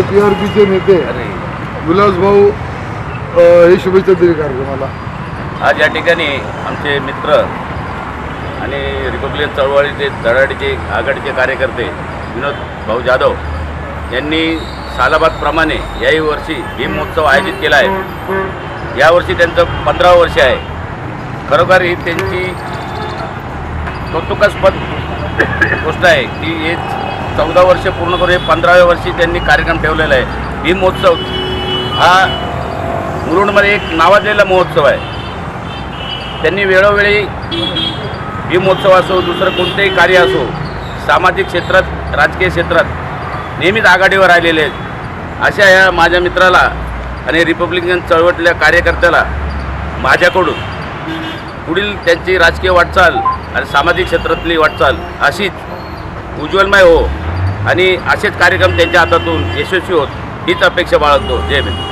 P R पीचे नेते अरे. विलास भाऊ अ, हे शुभेच्छा दिली कार्यक्रमाला. आज या ठिकाणी आमचे मित्र आणि रिपब्लिकन चळवळीचे धडाडीचे आघाडीचे कार्यकर्ते विनोद भाऊ जाधव यांनी सालाबादप्रमाणे याही वर्षी भीम महोत्सव आयोजित केला आहे. यावर्षी त्यांचं पंधरावं वर्ष आहे. खरोखर ही त्यांची कौतुकास्पद गोष्ट आहे की हे चौदा वर्ष पूर्ण करून हे पंधराव्या वर्षी त्यांनी कार्यक्रम ठेवलेला आहे. भीम महोत्सव हा मुरुडमध्ये एक नावाजलेला महोत्सव आहे. त्यांनी वेळोवेळी भीम महोत्सव असो दुसरं कोणतेही कार्य असो सामाजिक क्षेत्रात राजकीय क्षेत्रात नेहमीच आघाडीवर राहिलेले आहेत. अशा या माझ्या मित्राला आणि रिपब्लिकन चळवळीतल्या कार्यकर्त्याला माझ्याकडून पुढील त्यांची राजकीय वाटचाल आणि सामाजिक क्षेत्रातली वाटचाल अशीच उज्ज्वलमय हो. आणि असेच कार्यक्रम त्यांच्या हातातून यशस्वी होत हीच अपेक्षा बाळगतो. जय भीम.